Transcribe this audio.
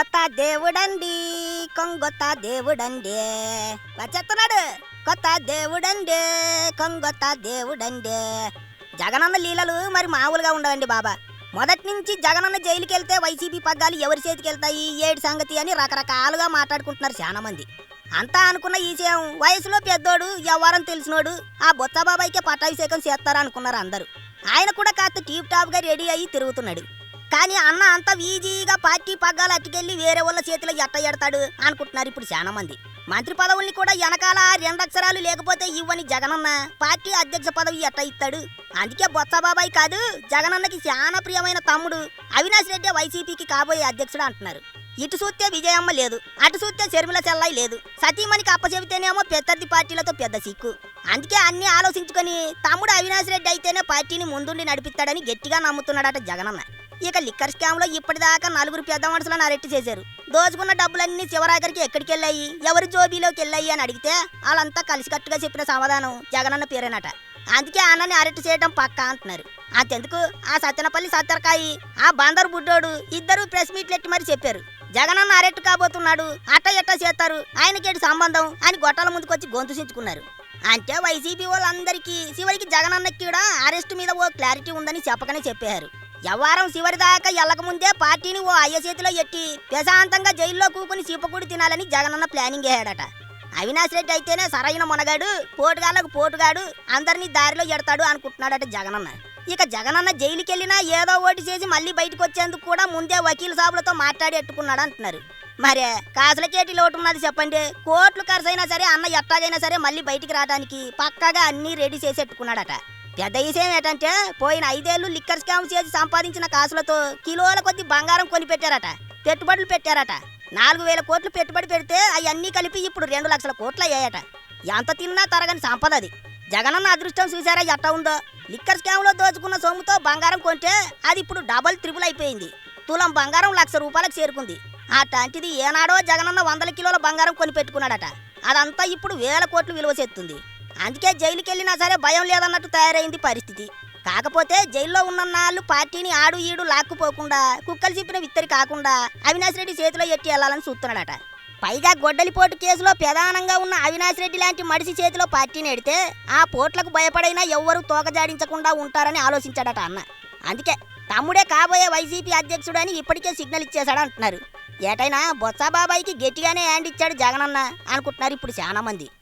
కొత్త దేవుడండి కొంగొత్త దేవుడండి. చెప్తున్నాడు కొత్త దేవుడండి కొంగొత్త దేవుడండి. జగనన్న లీలలు మరి మామూలుగా ఉండవండి బాబా. మొదటి నుంచి జగనన్న జైలుకి వెళ్తే వైసీపీ పగ్గాలు ఎవరి చేతికి వెళ్తాయి ఏడు సంగతి అని రకరకాలుగా మాట్లాడుకుంటున్నారు చాలా మంది అంతా అనుకున్న ఈ విషయం వయసులో పెద్దోడు ఎవరని తెలిసినోడు ఆ బొత్స బాబాయికే పట్టాభిషేకం చేస్తారు అనుకున్నారు అందరూ. ఆయన కూడా కాస్త టీప్ టాప్గా రెడీ అయ్యి తిరుగుతున్నాడు. కానీ అన్న అంత ఈజీగా పార్టీ పగ్గాలు అట్టుకెళ్ళి వేరే వాళ్ళ చేతిలో ఎట్ట ఎడతాడు అనుకుంటున్నారు ఇప్పుడు చాలా మంది మంత్రి పదవుల్ని కూడా వెనకాల రెండు అక్షరాలు లేకపోతే ఇవ్వని జగనన్న పార్టీ అధ్యక్ష పదవి ఎట్ట ఇస్తాడు? అందుకే బొత్సబాబాయ్ కాదు జగనన్నకి చాలా ప్రియమైన తమ్ముడు అవినాష్ రెడ్డి వైసీపీకి కాబోయే అధ్యక్షుడు అంటున్నారు. ఇటు చూస్తే విజయమ్మ లేదు అటు చూస్తే శర్మిల చెల్లై లేదు. సతీమణికి అప్పచెబితేనేమో పెద్దది పార్టీలతో పెద్ద సిక్కు. అందుకే అన్ని ఆలోచించుకొని తమ్ముడు అవినాష్ రెడ్డి అయితేనే పార్టీని ముందుండి నడిపిస్తాడని గట్టిగా నమ్ముతున్నాడట జగనన్న. ఇక లిక్కర్ స్కామ్లో ఇప్పటిదాకా నలుగురు పెద్ద మనుషులను అరెస్ట్ చేశారు. దోచుకున్న డబ్బులన్నీ చివరాఖరికి ఎక్కడికి వెళ్ళాయి ఎవరి జోబీలోకి వెళ్ళాయి అని అడిగితే వాళ్ళంతా కలిసికట్టుగా చెప్పిన సమాధానం జగనన్న పేరేనట. అందుకే అన్నని అరెస్ట్ చేయడం పక్కా అంటున్నారు. అంతెందుకు? ఆ సత్యనపల్లి సత్తరకాయి ఆ బందరు బుడ్డోడు ఇద్దరు ప్రెస్ మీట్లు ఎట్టి మరి చెప్పారు. జగనన్న అరెస్ట్ కాబోతున్నాడు అట్ట ఎట్ట చేస్తారు ఆయనకేటి సంబంధం అని గొట్టాల ముందుకొచ్చి గొంతు చించుకున్నారు. అంటే వైసీపీ వాళ్ళందరికీ చివరికి జగనన్నకి కూడా అరెస్ట్ మీద ఓ క్లారిటీ ఉందని చెప్పకనే చెప్పారు. వ్యవహారం చివరి దాకా ఎల్లక ముందే పార్టీని ఓ అయ్య చేతిలో ఎట్టి ప్రశాంతంగా జైల్లో కూకుని చీపకూడి తినాలని జగనన్న ప్లానింగ్ వేశాడట అవినాష్ రెడ్డి అయితేనే సరైన మొనగాడు పోటుగాళ్ళకు పోటుగాడు అందరినీ దారిలో ఎడతాడు అనుకుంటున్నాడట జగనన్న. ఇక జగనన్న జైలుకి వెళ్ళినా ఏదో ఓటు చేసి మళ్ళీ బయటకు వచ్చేందుకు కూడా ముందే వకీల్ సాబులతో మాట్లాడి ఎట్టుకున్నాడు అంటున్నారు. మరే కాసులకేటి లోటు ఉన్నది చెప్పండి. కోట్లు ఖర్చైనా సరే అన్న ఎట్టాగైనా సరే మళ్ళీ బయటికి రావడానికి పక్కాగా అన్నీ రెడీ చేసి ఎట్టుకున్నాడట. పెద్ద విషయం ఏంటంటే పోయిన ఐదేళ్ళు లిక్కర్ స్కామ్ చేసి సంపాదించిన కాసులతో కిలోల కొద్ది బంగారం కొని పెట్టారట పెట్టుబడులు పెట్టారట. నాలుగు వేల కోట్లు పెట్టుబడి పెడితే అవన్నీ కలిపి ఇప్పుడు రెండు లక్షల కోట్లు అయ్యాయట. ఎంత తిన్నా తరగని సంపద అది. జగనన్న అదృష్టం చూసారా ఎట్ట ఉందో? లిక్కర్ స్కామ్లో దోచుకున్న సొమ్ముతో బంగారం కొంటే అది ఇప్పుడు డబల్ త్రిపుల్ అయిపోయింది. తులం బంగారం లక్ష రూపాయలకు చేరుకుంది. అట్లాంటిది ఏనాడో జగనన్న వందల కిలోల బంగారం కొని పెట్టుకున్నాడట అదంతా ఇప్పుడు వేల కోట్లు విలువ చేస్తుంది అందుకే జైలుకి వెళ్ళినా సరే భయం లేదన్నట్టు తయారైంది పరిస్థితి. కాకపోతే జైల్లో ఉన్న నాళ్ళు పార్టీని ఆడు ఈడు లాక్కుపోకుండా కుక్కలు చెప్పిన విత్తరి కాకుండా అవినాష్ రెడ్డి చేతిలో ఎట్టి వెళ్ళాలని చూస్తున్నాడట. పైగా గొడ్డలిపోటు కేసులో ప్రధానంగా ఉన్న అవినాష్ రెడ్డి లాంటి మడిసి చేతిలో పార్టీని ఎడితే ఆ పోట్లకు భయపడైనా ఎవ్వరూ తోకజాడించకుండా ఉంటారని ఆలోచించాడట అన్న. అందుకే తమ్ముడే కాబోయే వైసీపీ అధ్యక్షుడు అని ఇప్పటికే సిగ్నల్ ఇచ్చేశాడు అంటున్నారు. ఏటైనా బొత్స బాబాయికి గట్టిగానే హ్యాండ్ ఇచ్చాడు జగనన్న అనుకుంటున్నారు ఇప్పుడు చాలామంది. మంది